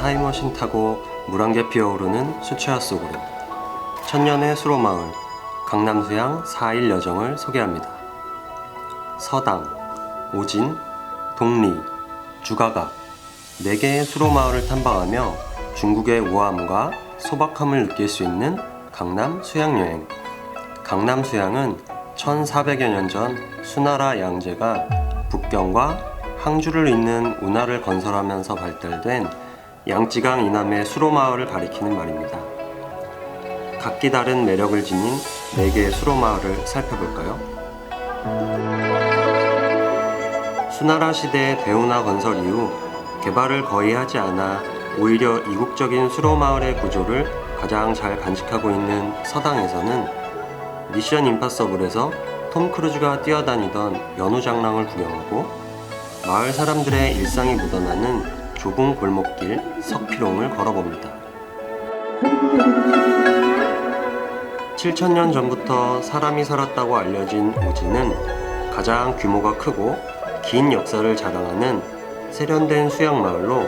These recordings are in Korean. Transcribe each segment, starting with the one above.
타임머신 타고 물안개 피어오르는 수채화 속으로 천년의 수로마을 강남수양 4일 여정을 소개합니다. 서당, 오진, 동리, 주가각 4개의 수로마을을 탐방하며 중국의 우아함과 소박함을 느낄 수 있는 강남 수양여행 강남 수양은 1400여 년 전 수나라 양제가 북경과 항주를 잇는 운하를 건설하면서 발달된 양쯔강 이남의 수로마을을 가리키는 말입니다. 각기 다른 매력을 지닌 4개의 수로마을을 살펴볼까요? 수나라 시대 대운하 건설 이후 개발을 거의 하지 않아 오히려 이국적인 수로마을의 구조를 가장 잘 간직하고 있는 서당에서는 미션 임파서블에서 톰 크루즈가 뛰어다니던 연우 장랑을 구경하고 마을 사람들의 일상이 묻어나는 좁은 골목길 석피롱을 걸어봅니다. 7천년 전부터 사람이 살았다고 알려진 오지는 가장 규모가 크고 긴 역사를 자랑하는 세련된 수양 마을로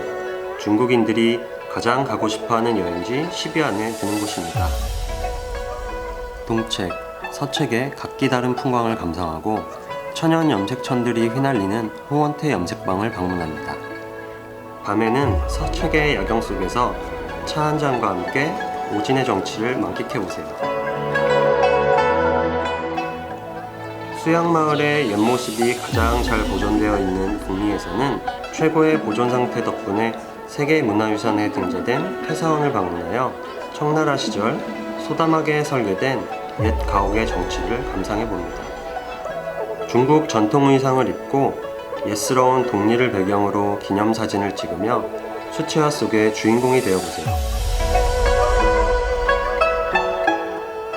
중국인들이 가장 가고 싶어하는 여행지 10위 안에 드는 곳입니다. 동책, 서책의 각기 다른 풍광을 감상하고 천연 염색천들이 휘날리는 홍원태 염색방을 방문합니다. 밤에는 서책의 야경 속에서 차 한 잔과 함께 오진의 정치를 만끽해 보세요. 수양마을의 옛모습이 가장 잘 보존되어 있는 북리에서는 최고의 보존 상태 덕분에 세계 문화유산에 등재된 폐사원을 방문하여 청나라 시절 소담하게 설계된 옛 가옥의 정치를 감상해 봅니다. 중국 전통 의상을 입고 예스러운 동리를 배경으로 기념사진을 찍으며 수채화 속의 주인공이 되어보세요.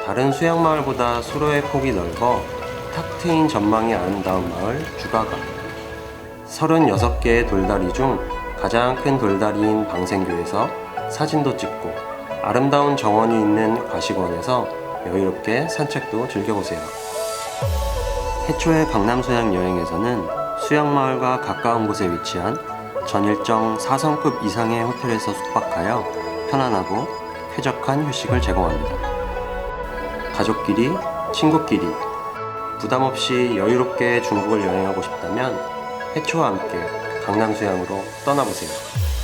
다른 수양마을보다 수로의 폭이 넓어 탁 트인 전망이 아름다운 마을 주가가 36개의 돌다리 중 가장 큰 돌다리인 방생교에서 사진도 찍고 아름다운 정원이 있는 과식원에서 여유롭게 산책도 즐겨보세요. 해초의 강남 수양 여행에서는 수양마을과 가까운 곳에 위치한 전일정 4성급 이상의 호텔에서 숙박하여 편안하고 쾌적한 휴식을 제공합니다. 가족끼리, 친구끼리 부담 없이 여유롭게 중국을 여행하고 싶다면 해초와 함께 강남 수양으로 떠나보세요.